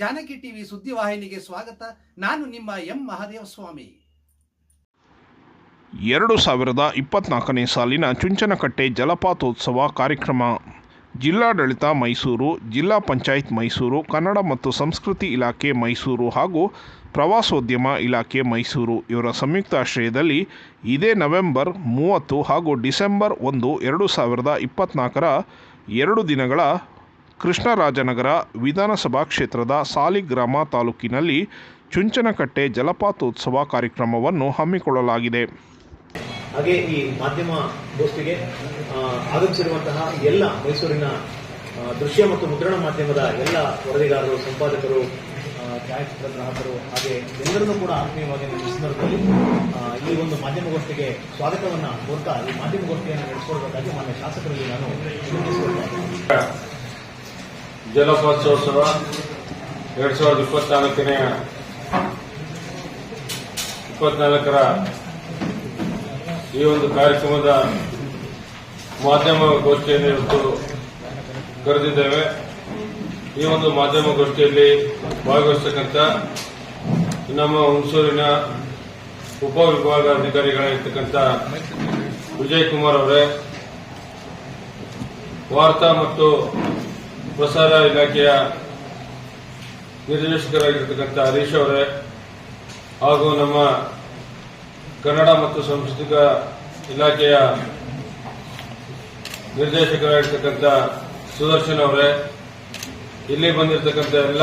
Janaki TV ಸುದ್ದಿವಾಹಿನಿಗೆ ಸ್ವಾಗತ. ನಾನು ನಿಮ್ಮ ಎಂ ಮಹಾದೇವ ಸ್ವಾಮಿ. ಎರಡು ಸಾವಿರದ ಇಪ್ಪತ್ನಾಲ್ಕನೇ ಸಾಲಿನ ಚುಂಚನಕಟ್ಟೆ ಜಲಪಾತೋತ್ಸವ ಕಾರ್ಯಕ್ರಮ. ಜಿಲ್ಲಾಡಳಿತ ಮೈಸೂರು, ಜಿಲ್ಲಾ ಪಂಚಾಯತ್ ಮೈಸೂರು, ಕನ್ನಡ ಮತ್ತು ಸಂಸ್ಕೃತಿ ಇಲಾಖೆ ಮೈಸೂರು ಹಾಗೂ ಪ್ರವಾಸೋದ್ಯಮ ಇಲಾಖೆ ಮೈಸೂರು. ಇವರ ಸಂಯುಕ್ತ ಆಶ್ರಯದಲ್ಲಿ ಇದೇ ನವೆಂಬರ್ ಮೂವತ್ತು ಹಾಗೂ ಡಿಸೆಂಬರ್ ಒಂದು, ಎರಡು ಸಾವಿರದ ಇಪ್ಪತ್ನಾಲ್ಕರ ಎರಡು ದಿನಗಳ ಕೃಷ್ಣರಾಜನಗರ ವಿಧಾನಸಭಾ ಕ್ಷೇತ್ರದ ಸಾಲಿಗ್ರಾಮ ತಾಲೂಕಿನಲ್ಲಿ ಚುಂಚನಕಟ್ಟೆ ಜಲಪಾತೋತ್ಸವ ಕಾರ್ಯಕ್ರಮವನ್ನು ಹಮ್ಮಿಕೊಳ್ಳಲಾಗಿದೆ. ಹಾಗೆ ಈ ಮಾಧ್ಯಮ ಗೋಷ್ಠಿಗೆ ಆಗಮಿಸಿರುವಂತಹ ಎಲ್ಲ ಮೈಸೂರಿನ ದೃಶ್ಯ ಮತ್ತು ಮುದ್ರಣ ಮಾಧ್ಯಮದ ಎಲ್ಲ ವರದಿಗಾರರು, ಸಂಪಾದಕರು ಛಾಯಾಚಿತ್ರ ಗ್ರಾಹಕರು ಹಾಗೆ ಎಲ್ಲರನ್ನೂ ಕೂಡ ಆತ್ಮೀಯವಾಗಿ ನನ್ನ ಸಂದರ್ಭದಲ್ಲಿ ಈ ಒಂದು ಮಾಧ್ಯಮಗೋಷ್ಠಿಗೆ ಸ್ವಾಗತವನ್ನ ಕೋರ್ತಾ ಈ ಮಾಧ್ಯಮಗೋಷ್ಠಿಯನ್ನು ನಡೆಸಿಕೊಳ್ಬೇಕಾಗಿ ಮಾನ್ಯ ಶಾಸಕರಲ್ಲಿ ನಾನು ಜಲಪಾತೋತ್ಸವ ಎರಡ್ ಸಾವಿರದ ಇಪ್ಪತ್ನಾಲ್ಕನೇ ಇಪ್ಪತ್ನಾಲ್ಕರ ಈ ಒಂದು ಕಾರ್ಯಕ್ರಮದ ಮಾಧ್ಯಮ ಗೋಷ್ಠಿಯನ್ನು ಇವತ್ತು ಕರೆದಿದ್ದೇವೆ. ಈ ಒಂದು ಮಾಧ್ಯಮ ಗೋಷ್ಠಿಯಲ್ಲಿ ಭಾಗವಹಿಸತಕ್ಕಂಥ ನಮ್ಮ ಹುಣಸೂರಿನ ಉಪವಿಭಾಗಾಧಿಕಾರಿಗಳಾಗಿರ್ತಕ್ಕಂಥ ವಿಜಯ್ ಕುಮಾರ್ ಅವರೇ, ವಾರ್ತಾ ಮತ್ತು ಪ್ರಸಾರ ಇಲಾಖೆಯ ನಿರ್ದೇಶಕರಾಗಿರ್ತಕ್ಕಂಥ ಹರೀಶ್ ಅವರೇ ಹಾಗೂ ನಮ್ಮ ಕನ್ನಡ ಮತ್ತು ಸಾಂಸ್ಕೃತಿಕ ಇಲಾಖೆಯ ನಿರ್ದೇಶಕರಾಗಿರ್ತಕ್ಕಂಥ ಸುದರ್ಶನ್ ಅವರೇ, ಇಲ್ಲಿ ಬಂದಿರತಕ್ಕಂಥ ಎಲ್ಲ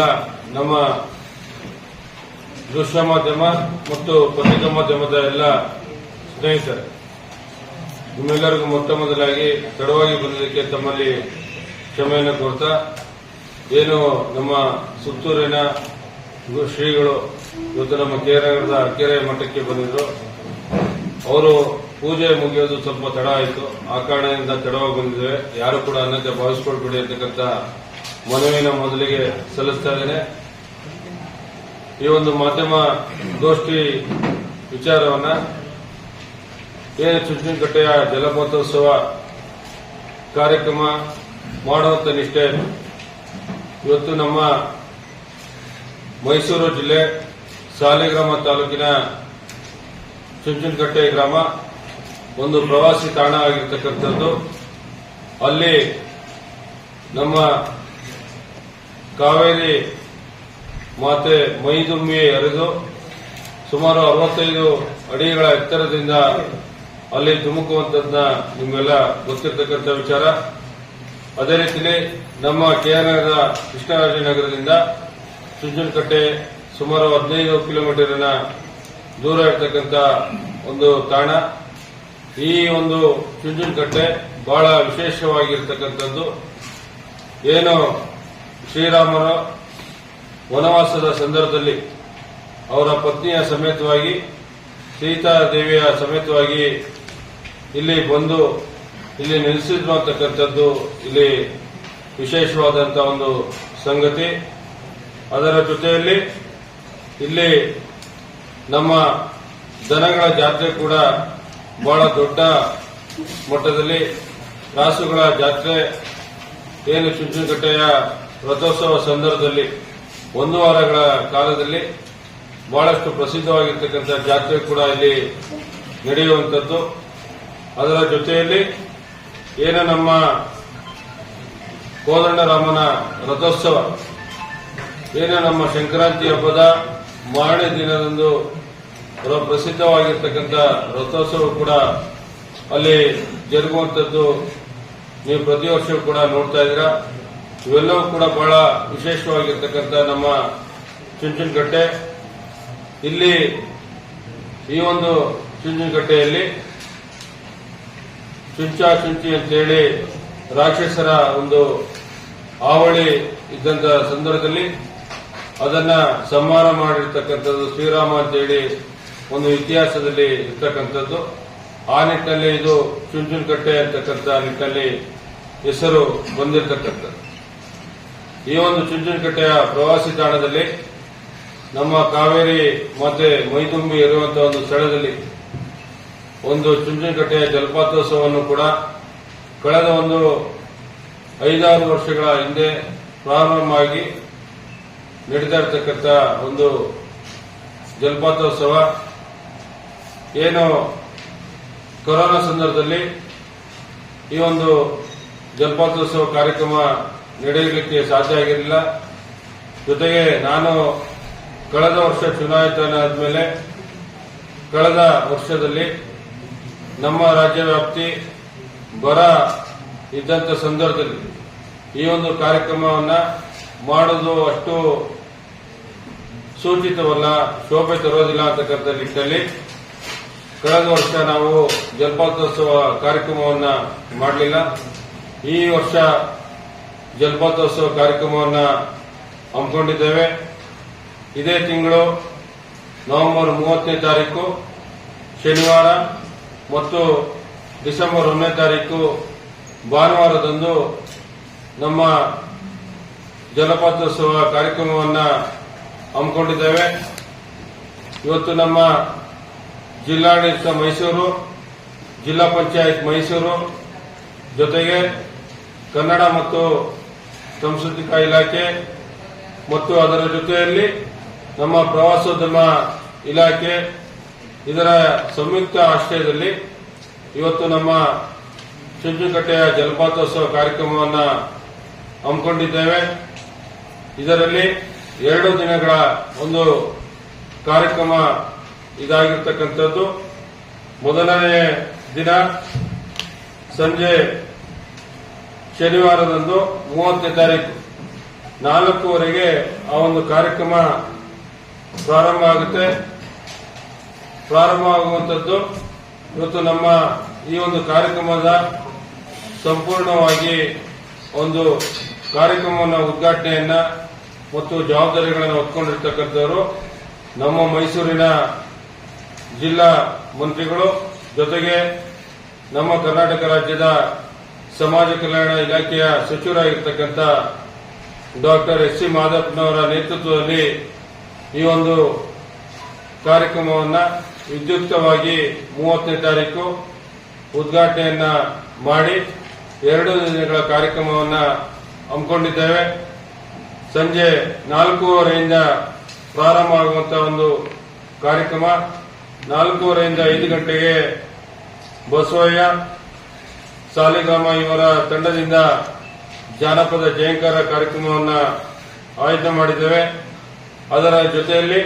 ನಮ್ಮ ದೃಶ್ಯ ಮಾಧ್ಯಮ ಮತ್ತು ಪತ್ರಿಕಾ ಮಾಧ್ಯಮದ ಎಲ್ಲ ಸ್ನೇಹಿತರೆ, ನಿಮ್ಮೆಲ್ಲರಿಗೂ ಮೊತ್ತ ಮೊದಲಾಗಿ ತಡವಾಗಿ ಬಂದಿದ್ದಕ್ಕೆ ತಮ್ಮಲ್ಲಿ ಕ್ಷಮೆಯನ್ನು ಕೋರ್ತಾ ಏನು ನಮ್ಮ ಸುತ್ತೂರಿನ ಶ್ರೀಗಳು ಇವತ್ತು ನಮ್ಮ ಕೇರಳದ ಕೆರೆ ಮಠಕ್ಕೆ ಬಂದಿದ್ರು. ಅವರು ಪೂಜೆ ಮುಗಿಯೋದು ಸ್ವಲ್ಪ ತಡ ಆಯಿತು. ಆ ಕಾರಣದಿಂದ ತಡವಾಗಿ ಬಂದಿದ್ದೇವೆ. ಯಾರು ಕೂಡ ಅನ್ನಕ್ಕೆ ಭಾವಿಸ್ಕೊಳ್ಬೇಡಿ ಅಂತಕ್ಕಂಥ ಮನವಿನ ಮೊದಲಿಗೆ ಸಲ್ಲಿಸ್ತಾ ಇದ್ದೇನೆ. ಈ ಒಂದು ಮಾಧ್ಯಮ ಗೋಷ್ಠಿ ವಿಚಾರವನ್ನ ಏನು ಚುಂಚನಕಟ್ಟೆಯ ಜಲಪಾತೋತ್ಸವ ಕಾರ್ಯಕ್ರಮ ಮಾಡುವಂತ ನಿಷ್ಠೆ ಇವತ್ತು ನಮ್ಮ ಮೈಸೂರು ಜಿಲ್ಲೆ ಸಾಲಿಗ್ರಾಮ ತಾಲೂಕಿನ ಚುಂಚುನಕಟ್ಟೆ ಗ್ರಾಮ ಒಂದು ಪ್ರವಾಸಿ ತಾಣ ಆಗಿರ್ತಕ್ಕಂಥದ್ದು. ಅಲ್ಲಿ ನಮ್ಮ ಕಾವೇರಿ ಮಾತೆ ಮೈದುಂಬಿ ಹರಿದು ಸುಮಾರು ಅರವತ್ತೈದು ಅಡಿಗಳ ಎತ್ತರದಿಂದ ಅಲ್ಲಿ ಧುಮುಕುವಂತದ್ನ ನಿಮ್ಗೆಲ್ಲ ಗೊತ್ತಿರತಕ್ಕಂಥ ವಿಚಾರ. ಅದೇ ರೀತಿಯಲ್ಲಿ ನಮ್ಮ ಕೆಆರ್ನಗರದ ಕೃಷ್ಣರಾಜನಗರದಿಂದ ಚುಂಚನಕಟ್ಟೆ ಸುಮಾರು ಹದಿನೈದು ಕಿಲೋಮೀಟರ್ ದೂರ ಇರತಕ್ಕಂತ ಒಂದು ತಾಣ. ಈ ಒಂದು ಚುಂಚನಕಟ್ಟೆ ಬಹಳ ವಿಶೇಷವಾಗಿರ್ತಕ್ಕಂಥದ್ದು. ಏನು ಶ್ರೀರಾಮರ ವನವಾಸದ ಸಂದರ್ಭದಲ್ಲಿ ಅವರ ಪತ್ನಿಯ ಸಮೇತವಾಗಿ ಸೀತಾದೇವಿಯ ಸಮೇತವಾಗಿ ಇಲ್ಲಿ ಬಂದು ಇಲ್ಲಿ ನೆಲೆಸಿದ್ರು ಅಂತಕ್ಕಂಥದ್ದು ಇಲ್ಲಿ ವಿಶೇಷವಾದಂತಹ ಒಂದು ಸಂಗತಿ. ಅದರ ಜೊತೆಯಲ್ಲಿ ಇಲ್ಲಿ ನಮ್ಮ ದನಗಳ ಜಾತ್ರೆ ಕೂಡ ಬಹಳ ದೊಡ್ಡ ಮಟ್ಟದಲ್ಲಿ ರಾಸುಗಳ ಜಾತ್ರೆ. ಏನು ಚುಂಚನಕಟ್ಟೆಯ ರಥೋತ್ಸವ ಸಂದರ್ಭದಲ್ಲಿ ಒಂದು ವಾರಗಳ ಕಾಲದಲ್ಲಿ ಬಹಳಷ್ಟು ಪ್ರಸಿದ್ಧವಾಗಿರ್ತಕ್ಕಂಥ ಜಾತ್ರೆ ಕೂಡ ಇಲ್ಲಿ ನಡೆಯುವಂಥದ್ದು. ಅದರ ಜೊತೆಯಲ್ಲಿ ಏನು ನಮ್ಮ ಕೋದಂಡರಾಮನ ರಥೋತ್ಸವ? ಏನು ನಮ್ಮ ಸಂಕ್ರಾಂತಿ ಹಬ್ಬದ ಮಾರನೇ ದಿನದಂದು ಪ್ರಸಿದ್ಧವಾಗಿರ್ತಕ್ಕಂಥ ರಥೋತ್ಸವ ಕೂಡ ಅಲ್ಲಿ ಜರುಗುವಂಥದ್ದು ನೀವು ಪ್ರತಿ ವರ್ಷವೂ ಕೂಡ ನೋಡ್ತಾ ಇದ್ದೀರಾ. ಇವೆಲ್ಲವೂ ಕೂಡ ಬಹಳ ವಿಶೇಷವಾಗಿರ್ತಕ್ಕಂಥ ನಮ್ಮ ಚುಂಚನಕಟ್ಟೆ. ಇಲ್ಲಿ ಈ ಒಂದು ಚುಂಚನಕಟ್ಟೆಯಲ್ಲಿ ಚುಂಚಾ ಚುಂಚಿ ಅಂತೇಳಿ ರಾಕ್ಷಸರ ಒಂದು ಆವಳಿ ಇದ್ದಂತ ಸಂದರ್ಭದಲ್ಲಿ ಅದನ್ನ ಸಂಹಾರ ಮಾಡಿರ್ತಕ್ಕಂಥದ್ದು ಶ್ರೀರಾಮ ಅಂತೇಳಿ ಒಂದು ಇತಿಹಾಸದಲ್ಲಿ ಇರ್ತಕ್ಕಂಥದ್ದು. ಆ ನಿಟ್ಟಿನಲ್ಲಿ ಇದು ಚುಂಚನಕಟ್ಟೆ ಅಂತಕ್ಕಂಥ ನಿಟ್ಟಿನಲ್ಲಿ ಹೆಸರು ಬಂದಿರತಕ್ಕಂಥದ್ದು. ಈ ಒಂದು ಚುಂಚನಕಟ್ಟೆಯ ಪ್ರವಾಸಿ ತಾಣದಲ್ಲಿ ನಮ್ಮ ಕಾವೇರಿ ಮತ್ತೆ ಮೈದುಂಬಿ ಇರುವಂತಹ ಒಂದು ಸ್ಥಳದಲ್ಲಿ ಒಂದು ಚುಂಚನಕಟ್ಟೆಯ ಜಲಪಾತೋತ್ಸವವನ್ನು ಕೂಡ ಕಳೆದ ಒಂದು ಐದಾರು ವರ್ಷಗಳ ಹಿಂದೆ ಪ್ರಾರಂಭವಾಗಿ ನಡೀತಾ ಇರತಕ್ಕಂಥ ಒಂದು ಜಲಪಾತೋತ್ಸವ. ಏನು ಕೊರೋನಾ ಸಂದರ್ಭದಲ್ಲಿ ಈ ಒಂದು ಜಲಪಾತೋತ್ಸವ ಕಾರ್ಯಕ್ರಮ ನಡೆಯಲಿಕ್ಕೆ ಸಾಧ್ಯ ಆಗಿರಲಿಲ್ಲ. ಜೊತೆಗೆ ನಾನು ಕಳೆದ ವರ್ಷ ಚುನಾಯಿತನಾದ ಮೇಲೆ ಕಳೆದ ವರ್ಷದಲ್ಲಿ ನಮ್ಮ ರಾಜ್ಯ ವ್ಯಾಪ್ತಿ ಬರ ಇದ್ದಂತ ಸಂದರ್ಭದಲ್ಲಿ ಈ ಒಂದು ಕಾರ್ಯಕ್ರಮವನ್ನ ಮಾಡೋದು ಅಷ್ಟು ಸೂಚಿತವಲ್ಲ, ಶೋಭೆ ತರೋದಿಲ್ಲ ಅಂತಕ್ಕಂಥ ನಿಟ್ಟಿನಲ್ಲಿ ಕಳೆದ ವರ್ಷ ನಾವು ಜಲಪಾತೋತ್ಸವ ಕಾರ್ಯಕ್ರಮವನ್ನ ಮಾಡಲಿಲ್ಲ. ಈ ವರ್ಷ ಜಲಪಾತೋತ್ಸವ ಕಾರ್ಯಕ್ರಮವನ್ನ ಹಮ್ಮಿಕೊಂಡಿದ್ದೇವೆ. ಇದೇ ತಿಂಗಳು ನವೆಂಬರ್ ಮೂವತ್ತನೇ ತಾರೀಕು, ಶನಿವಾರ. ಮತ್ತು ಡಿಸೆಂಬರ್ ಒಂದನೇ ತಾರೀಕು ಭಾನುವಾರದಂದು ನಮ್ಮ ಜಲಪಾತೋತ್ಸವ ಕಾರ್ಯಕ್ರಮವನ್ನು ಹಮ್ಮಿಕೊಂಡಿದ್ದೇವೆ. ಇವತ್ತು ನಮ್ಮ ಜಿಲ್ಲಾಡಳಿತ ಮೈಸೂರು, ಜಿಲ್ಲಾ ಪಂಚಾಯತ್ ಮೈಸೂರು ಜೊತೆಗೆ ಕನ್ನಡ ಮತ್ತು ಸಾಂಸ್ಕೃತಿಕ ಇಲಾಖೆ ಮತ್ತು ಅದರ ಜೊತೆಯಲ್ಲಿ ನಮ್ಮ ಪ್ರವಾಸೋದ್ಯಮ ಇಲಾಖೆ ಇದರ ಸಂಯುಕ್ತ ಆಶ್ರಯದಲ್ಲಿ ಇವತ್ತು ನಮ್ಮ ಚುಂಚುಕಟ್ಟೆಯ ಜಲಪಾತೋತ್ಸವ ಕಾರ್ಯಕ್ರಮವನ್ನು ಹಮ್ಮಿಕೊಂಡಿದ್ದೇವೆ. ಇದರಲ್ಲಿ ಎರಡು ದಿನಗಳ ಒಂದು ಕಾರ್ಯಕ್ರಮ ಇದಾಗಿರ್ತಕ್ಕಂಥದ್ದು. ಮೊದಲನೇ ದಿನ ಸಂಜೆ ಶನಿವಾರದಂದು ಮೂವತ್ತನೇ ತಾರೀಕು. ನಾಲ್ಕೂವರೆಗೆ ಆ ಒಂದು ಕಾರ್ಯಕ್ರಮ ಪ್ರಾರಂಭ ಆಗುತ್ತೆ. ಪ್ರಾರಂಭ ಆಗುವಂತದ್ದು ಇವತ್ತು ನಮ್ಮ ಈ ಒಂದು ಕಾರ್ಯಕ್ರಮದ ಸಂಪೂರ್ಣವಾಗಿ ಒಂದು ಕಾರ್ಯಕ್ರಮವನ್ನು, ಉದ್ಘಾಟನೆಯನ್ನ ಮತ್ತು ಜವಾಬ್ದಾರಿಗಳನ್ನು ಹೊತ್ಕೊಂಡಿರ್ತಕ್ಕಂಥವರು ನಮ್ಮ ಮೈಸೂರಿನ ಜಿಲ್ಲಾ ಮಂತ್ರಿಗಳು, ಜೊತೆಗೆ ನಮ್ಮ ಕರ್ನಾಟಕ ರಾಜ್ಯದ ಸಮಾಜ ಕಲ್ಯಾಣ ಇಲಾಖೆಯ ಸಚಿವರಾಗಿರ್ತಕ್ಕಂಥ ಡಾಕ್ಟರ್ ಎಸ್ ಸಿ ಮಾದಪ್ಪನವರ ನೇತೃತ್ವದಲ್ಲಿ ಈ ಒಂದು ಕಾರ್ಯಕ್ರಮವನ್ನ ವಿದ್ಯುಕ್ತವಾಗಿ ಮೂವತ್ತನೇ ತಾರೀಕು ಉದ್ಘಾಟನೆಯನ್ನ ಮಾಡಿ ಎರಡು ದಿನಗಳ ಕಾರ್ಯಕ್ರಮವನ್ನ ಹಮ್ಮಿಕೊಂಡಿದ್ದೇವೆ. ಸಂಜೆ ನಾಲ್ಕೂವರೆಯಿಂದ ಪ್ರಾರಂಭ ಆಗುವಂತಹ ಒಂದು ಕಾರ್ಯಕ್ರಮ. ನಾಲ್ಕೂವರೆಯಿಂದ ಐದು ಗಂಟೆಗೆ ಬಸವಯ್ಯ, ಸಾಲಿಗ್ರಾಮ ಇವರ ತಂಡದಿಂದ ಜಾನಪದ ಜಯಂಕಾರ ಕಾರ್ಯಕ್ರಮವನ್ನು ಆಯೋಜನೆ ಮಾಡಿದ್ದೇವೆ. ಅದರ ಜೊತೆಯಲ್ಲಿ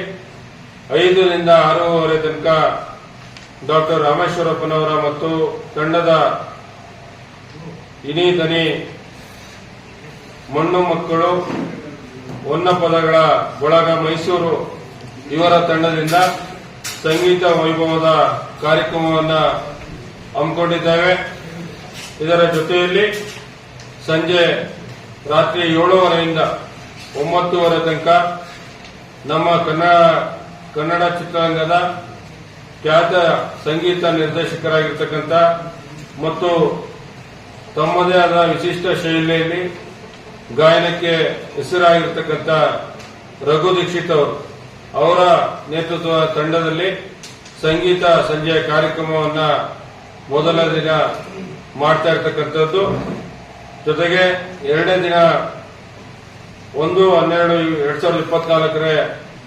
ಐದರಿಂದ ಆರೂವರೆ ತನಕ ಡಾಕ್ಟರ್ ರಾಮೇಶ್ವರಪ್ಪನವರ ಮತ್ತು ತಂಡದ ಇನಿ ದನಿ ಮಣ್ಣು ಮಕ್ಕಳು ಒನ್ನ ಪದಗಳ ಬಳಗ ಮೈಸೂರು ಇವರ ತಂಡದಿಂದ ಸಂಗೀತ ವೈಭವದ ಕಾರ್ಯಕ್ರಮವನ್ನು ಹಮ್ಮಿಕೊಂಡಿದ್ದೇವೆ. ಇದರ ಜೊತೆಯಲ್ಲಿ ಸಂಜೆ ರಾತ್ರಿ ಏಳುವರೆಯಿಂದ ಒಂಬತ್ತುವರೆ ತನಕ ನಮ್ಮ ಕನ್ನಡ ಕನ್ನಡ ಚಿತ್ರರಂಗದ ಖ್ಯಾತ ಸಂಗೀತ ನಿರ್ದೇಶಕರಾಗಿರ್ತಕ್ಕಂಥ ಮತ್ತು ತಮ್ಮದೇ ಆದ ವಿಶಿಷ್ಟ ಶೈಲಿಯಲ್ಲಿ ಗಾಯನಕ್ಕೆ ಹೆಸರಾಗಿರ್ತಕ್ಕಂಥ ರಘು ದೀಕ್ಷಿತ್ ಅವರು ಅವರ ನೇತೃತ್ವದ ತಂಡದಲ್ಲಿ ಸಂಗೀತ ಸಂಜೆಯ ಕಾರ್ಯಕ್ರಮವನ್ನ ಮೊದಲ ದಿನ ಮಾಡ್ತಾ ಇರತಕ್ಕಂಥದ್ದು. ಜೊತೆಗೆ ಎರಡನೇ ದಿನ ಒಂದು, ಹನ್ನೆರಡು, ಎರಡ್ ಸಾವಿರದ ಇಪ್ಪತ್ನಾಲ್ಕರ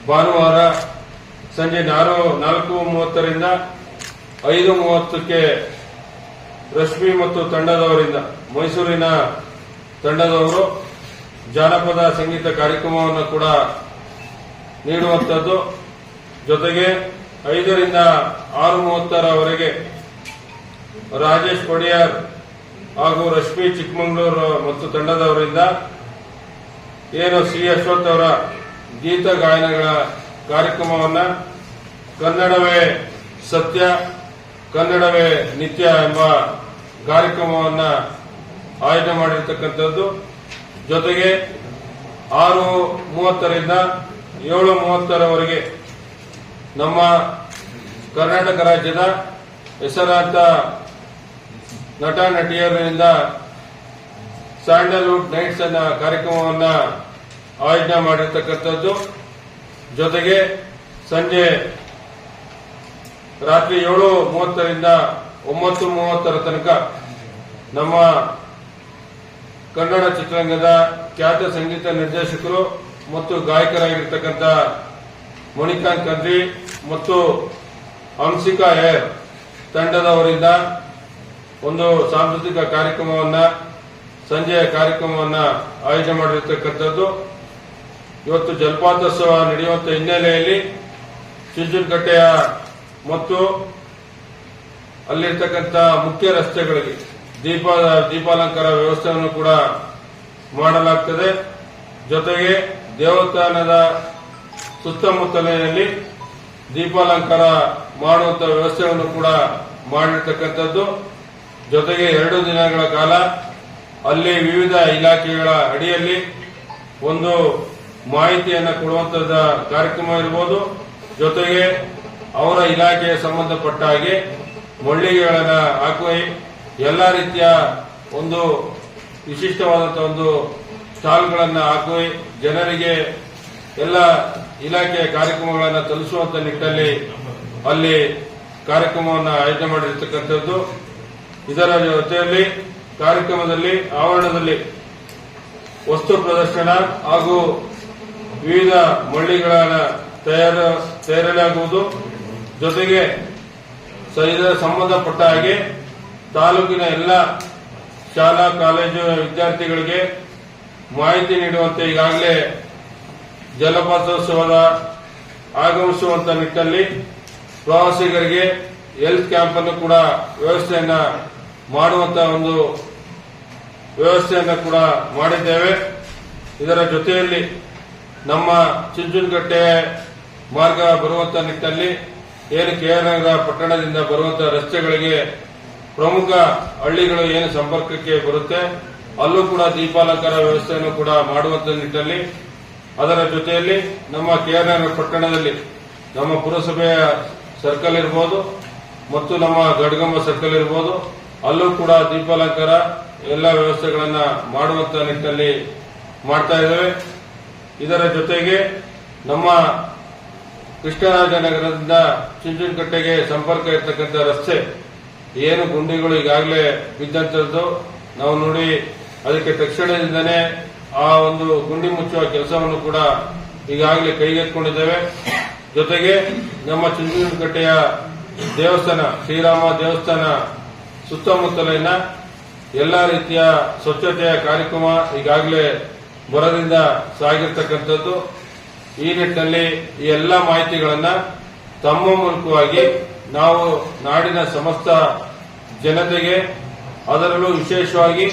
ಭಾನುವಾರ ಸಂಜೆ ನಾರು, ನಾಲ್ಕು ಮೂವತ್ತರಿಂದ ಐದು ಮೂವತ್ತಕ್ಕೆ ರಶ್ಮಿ ಮತ್ತು ತಂಡದವರಿಂದ, ಮೈಸೂರಿನ ತಂಡದವರು ಜಾನಪದ ಸಂಗೀತ ಕಾರ್ಯಕ್ರಮವನ್ನು ಕೂಡ ನೀಡುವಂಥದ್ದು. ಜೊತೆಗೆ ಐದರಿಂದ ಆರು ಮೂವತ್ತರವರೆಗೆ ರಾಜೇಶ್ ಪಡಿಯಾರ್ ಹಾಗೂ ರಶ್ಮಿ ಚಿಕ್ಕಮಗಳೂರು ಮತ್ತು ತಂಡದವರಿಂದ ಏನು ಸಿ ಅಶ್ವಥ್ ಅವರ ಗೀತ ಗಾಯನಗಳ ಕಾರ್ಯಕ್ರಮವನ್ನ ಕನ್ನಡವೇ ಸತ್ಯ, ಕನ್ನಡವೇ ನಿತ್ಯ ಎಂಬ ಕಾರ್ಯಕ್ರಮವನ್ನು ಆಯೋಜನೆ ಮಾಡಿರ್ತಕ್ಕಂಥದ್ದು. ಜೊತೆಗೆ ಆರು ಮೂವತ್ತರಿಂದ ಏಳು ಮೂವತ್ತರವರೆಗೆ ನಮ್ಮ ಕರ್ನಾಟಕ ರಾಜ್ಯದ ಹೆಸರಾಂತ ನಟ, ನಟಿಯರಿಂದ ಸ್ಯಾಂಡಲ್ವುಡ್ ನೈಟ್ಸ್ ಅನ್ನ ಕಾರ್ಯಕ್ರಮವನ್ನ ಆಯೋಜನೆ ಮಾಡಿರ್ತಕ್ಕಂಥದ್ದು. ಜೊತೆಗೆ ಸಂಜೆ ರಾತ್ರಿ ಏಳು ಮೂವತ್ತರಿಂದ ಒಂಬತ್ತು ಮೂವತ್ತರ ತನಕ ನಮ್ಮ ಕನ್ನಡ ಚಿತ್ರರಂಗದ ಖ್ಯಾತ ಸಂಗೀತ ನಿರ್ದೇಶಕರು ಮತ್ತು ಗಾಯಕರಾಗಿರ್ತಕ್ಕಂಥ ಮಣಿಕಾಂತ್ ಕದ್ರಿ ಮತ್ತು ಹಂಸಿಕಾ ಏರ್ ತಂಡದವರಿಂದ ಒಂದು ಸಾಂಸ್ಕೃತಿಕ ಕಾರ್ಯಕ್ರಮವನ್ನ, ಸಂಜೆಯ ಕಾರ್ಯಕ್ರಮವನ್ನ ಆಯೋಜನೆ ಮಾಡಿರ್ತಕ್ಕಂಥದ್ದು. ಇವತ್ತು ಜಲಪಾತೋತ್ಸವ ನಡೆಯುವಂತ ಹಿನ್ನೆಲೆಯಲ್ಲಿ ಚುಂಚನಕಟ್ಟೆಯ ಮತ್ತು ಅಲ್ಲಿರ್ತಕ್ಕಂಥ ಮುಖ್ಯ ರಸ್ತೆಗಳಿಗೆ ದೀಪ, ದೀಪಾಲಂಕಾರ ವ್ಯವಸ್ಥೆಯನ್ನು ಕೂಡ ಮಾಡಲಾಗ್ತದೆ. ಜೊತೆಗೆ ದೇವಸ್ಥಾನದ ಸುತ್ತಮುತ್ತಲಿನಲ್ಲಿ ದೀಪಾಲಂಕಾರ ಮಾಡುವಂತಹ ವ್ಯವಸ್ಥೆಯನ್ನು ಕೂಡ ಮಾಡಿರ್ತಕ್ಕಂಥದ್ದು. ಜೊತೆಗೆ ಎರಡು ದಿನಗಳ ಕಾಲ ಅಲ್ಲಿ ವಿವಿಧ ಇಲಾಖೆಗಳ ಅಡಿಯಲ್ಲಿ ಒಂದು ಮಾಹಿತಿಯನ್ನು ಕೊಡುವಂತದ ಕಾರ್ಯಕ್ರಮ ಇರಬಹುದು ಜೊತೆಗೆ ಅವರ ಇಲಾಖೆಗೆ ಸಂಬಂಧಪಟ್ಟ ಹಾಗೆ ಮಳ್ಳಿಗೆಗಳನ್ನು ಹಾಕುವ. ಎಲ್ಲ ರೀತಿಯ ಒಂದು ವಿಶಿಷ್ಟವಾದಂತಹ ಒಂದು ಸ್ಟಾಲ್ಗಳನ್ನು ಹಾಕುವ. ಜನರಿಗೆ ಎಲ್ಲ ಇಲಾಖೆಯ ಕಾರ್ಯಕ್ರಮಗಳನ್ನು ತಲುಪಿಸುವಂತ ನಿಟ್ಟಿನಲ್ಲಿ ಅಲ್ಲಿ ಕಾರ್ಯಕ್ರಮವನ್ನು ಆಯೋಜನೆ ಮಾಡಿರ್ತಕ್ಕಂಥದ್ದು. ಇದರ ಜೊತೆಯಲ್ಲಿ ಕಾರ್ಯಕ್ರಮದಲ್ಲಿ, ಆವರಣದಲ್ಲಿ ವಸ್ತು ಪ್ರದರ್ಶನ ಹಾಗೂ ವಿವಿಧ ಮಳ್ಳಿಗಳನ್ನು ತಯಾರ, ತಯಾರಲಾಗುವುದು. ಜೊತೆಗೆ ಇದರ ಸಂಬಂಧಪಟ್ಟ ಹಾಗೆ ತಾಲೂಕಿನ ಎಲ್ಲ ಶಾಲಾ, ಕಾಲೇಜು ವಿದ್ಯಾರ್ಥಿಗಳಿಗೆ ಮಾಹಿತಿ ನೀಡುವಂತೆ ಈಗಾಗಲೇ ಜಲಪಾತೋತ್ಸವದ ಆಗಮಿಸುವಂತ ನಿಟ್ಟಲ್ಲಿ ಪ್ರವಾಸಿಗರಿಗೆ ಹೆಲ್ತ್ ಕ್ಯಾಂಪ್ ಅನ್ನು ಕೂಡ ವ್ಯವಸ್ಥೆಯನ್ನ ಮಾಡುವಂತ ಒಂದು ವ್ಯವಸ್ಥೆಯನ್ನು ಕೂಡ ಮಾಡಿದ್ದೇವೆ. ಇದರ ಜೊತೆಯಲ್ಲಿ ನಮ್ಮ ಚುಂಚುನಕಟ್ಟೆ ಮಾರ್ಗ ಬರುವಂತ ನಿಟ್ಟಿನಲ್ಲಿ ಏನು ಕೆ ಕೆಆರ್ನಗರ ಪಟ್ಟಣದಿಂದ ಬರುವಂತ ರಸ್ತೆಗಳಿಗೆ ಪ್ರಮುಖ ಹಳ್ಳಿಗಳು ಏನು ಸಂಪರ್ಕಕ್ಕೆ ಬರುತ್ತೆ, ಅಲ್ಲೂ ಕೂಡ ದೀಪಾಲಂಕಾರ ವ್ಯವಸ್ಥೆಯನ್ನು ಕೂಡ ಮಾಡುವಂತ ನಿಟ್ಟಿನಲ್ಲಿ ಅದರ ಜೊತೆಯಲ್ಲಿ ನಮ್ಮ ಕೆ ಕೆಆರ್ನಗರ ಪಟ್ಟಣದಲ್ಲಿ ನಮ್ಮ ಪುರಸಭೆಯ ಸರ್ಕಲ್ ಇರಬಹುದು ಮತ್ತು ನಮ್ಮ ಗಡ್ಗಂಬ ಸರ್ಕಲ್ ಇರಬಹುದು ಅಲ್ಲೂ ಕೂಡ ದೀಪಾಲಂಕಾರ ಎಲ್ಲ ವ್ಯವಸ್ಥೆಗಳನ್ನ ಮಾಡುವಂತ ನಿಟ್ಟಿನಲ್ಲಿ ಮಾಡ್ತಾ ಇದ್ದೇವೆ. ಇದರ ಜೊತೆಗೆ ನಮ್ಮ ಕೃಷ್ಣರಾಜನಗರದಿಂದ ಚುಂಚನಕಟ್ಟೆಗೆ ಸಂಪರ್ಕ ಇರ್ತಕ್ಕಂಥ ರಸ್ತೆ, ಏನು ಗುಂಡಿಗಳು ಈಗಾಗಲೇ ಬಿದ್ದಂಥದ್ದು, ನಾವು ನೋಡಿ ಅದಕ್ಕೆ ತಕ್ಷಣದಿಂದನೇ ಆ ಒಂದು ಗುಂಡಿ ಮುಚ್ಚುವ ಕೆಲಸವನ್ನು ಕೂಡ ಈಗಾಗಲೇ ಕೈಗೆತ್ತಿಕೊಂಡಿದ್ದೇವೆ. ಜೊತೆಗೆ ನಮ್ಮ ಚುಂಚನಕಟ್ಟೆಯ ದೇವಸ್ಥಾನ, ಶ್ರೀರಾಮ ದೇವಸ್ಥಾನ ಸುತ್ತಮುತ್ತಲಿನ ಎಲ್ಲ ರೀತಿಯ ಸ್ವಚ್ಛತೆಯ ಕಾರ್ಯಕ್ರಮ ಈಗಾಗಲೇ ಬರದಿಂದ ಸಾಗಿರ್ತಕ್ಕಂಥದ್ದು ಈ ನಿಟ್ಟಿನಲ್ಲಿ ಈ ಎಲ್ಲ ಮಾಹಿತಿಗಳನ್ನ ತಮ್ಮ ಮೂಲಕವಾಗಿ ನಾವು ನಾಡಿನ ಸಮಸ್ತ ಜನತೆಗೆ, ಅದರಲ್ಲೂ ವಿಶೇಷವಾಗಿ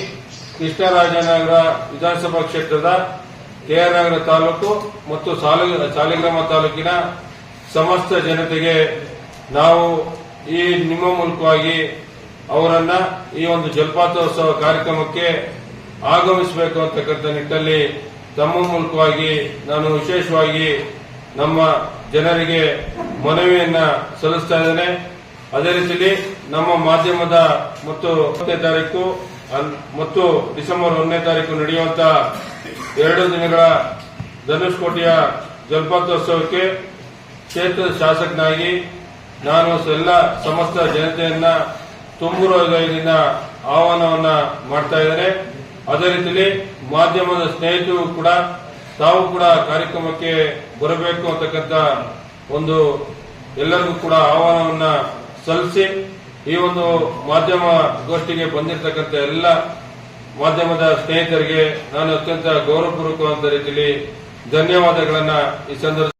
ಕೃಷ್ಣರಾಜನಗರ ವಿಧಾನಸಭಾ ಕ್ಷೇತ್ರದ ಕೆಆರ್ ನಗರ ತಾಲೂಕು ಮತ್ತು ಸಾಲು- ಸಾಲಿಗ್ರಾಮ ತಾಲೂಕಿನ ಸಮಸ್ತ ಜನತೆಗೆ ನಾವು ಈ ನಿಮ್ಮ ಮೂಲಕವಾಗಿ ಅವರನ್ನ ಈ ಒಂದು ಜಲಪಾತೋತ್ಸವ ಕಾರ್ಯಕ್ರಮಕ್ಕೆ ಆಗಮಿಸಬೇಕು ಅಂತಕ್ಕಂಥ ನಿಟ್ಟಲ್ಲಿ ತಮ್ಮ ಮೂಲಕವಾಗಿ ನಾನು ವಿಶೇಷವಾಗಿ ನಮ್ಮ ಜನರಿಗೆ ಮನವಿಯನ್ನ ಸಲ್ಲಿಸ್ತಾ ಇದ್ದೇನೆ. ಅದೇ ರೀತಿಯಲ್ಲಿ ನಮ್ಮ ಮಾಧ್ಯಮದ ಮತ್ತು ಹತ್ತನೇ ತಾರೀಕು ಮತ್ತು ಡಿಸೆಂಬರ್ ಒಂದನೇ ತಾರೀಕು ನಡೆಯುವಂತ ಎರಡು ದಿನಗಳ ಧನುಷ್ಕೋಟಿಯ ಜಲಪಾತೋತ್ಸವಕ್ಕೆ ಕ್ಷೇತ್ರದ ಶಾಸಕನಾಗಿ ನಾನು ಎಲ್ಲ ಸಮಸ್ತ ಜನತೆಯನ್ನ ತುಂಬು ಆಹ್ವಾನವನ್ನ ಮಾಡ್ತಾ ಇದ್ದೇನೆ. ಅದೇ ರೀತಿಯಲ್ಲಿ ಮಾಧ್ಯಮದ ಸ್ನೇಹಿತರು ಕೂಡ, ತಾವು ಕೂಡ ಕಾರ್ಯಕ್ರಮಕ್ಕೆ ಬರಬೇಕು ಅಂತಕ್ಕಂಥ ಒಂದು ಎಲ್ಲರಿಗೂ ಕೂಡ ಆಹ್ವಾನವನ್ನ ಸಲ್ಲಿಸಿ, ಈ ಒಂದು ಮಾಧ್ಯಮ ಗೋಷ್ಠಿಗೆ ಬಂದಿರತಕ್ಕಂತ ಎಲ್ಲ ಮಾಧ್ಯಮದ ಸ್ನೇಹಿತರಿಗೆ ನಾನು ಅತ್ಯಂತ ಗೌರವಪೂರ್ವಕವಾದ ರೀತಿಯಲ್ಲಿ ಧನ್ಯವಾದಗಳನ್ನ ಈ ಸಂದರ್ಭ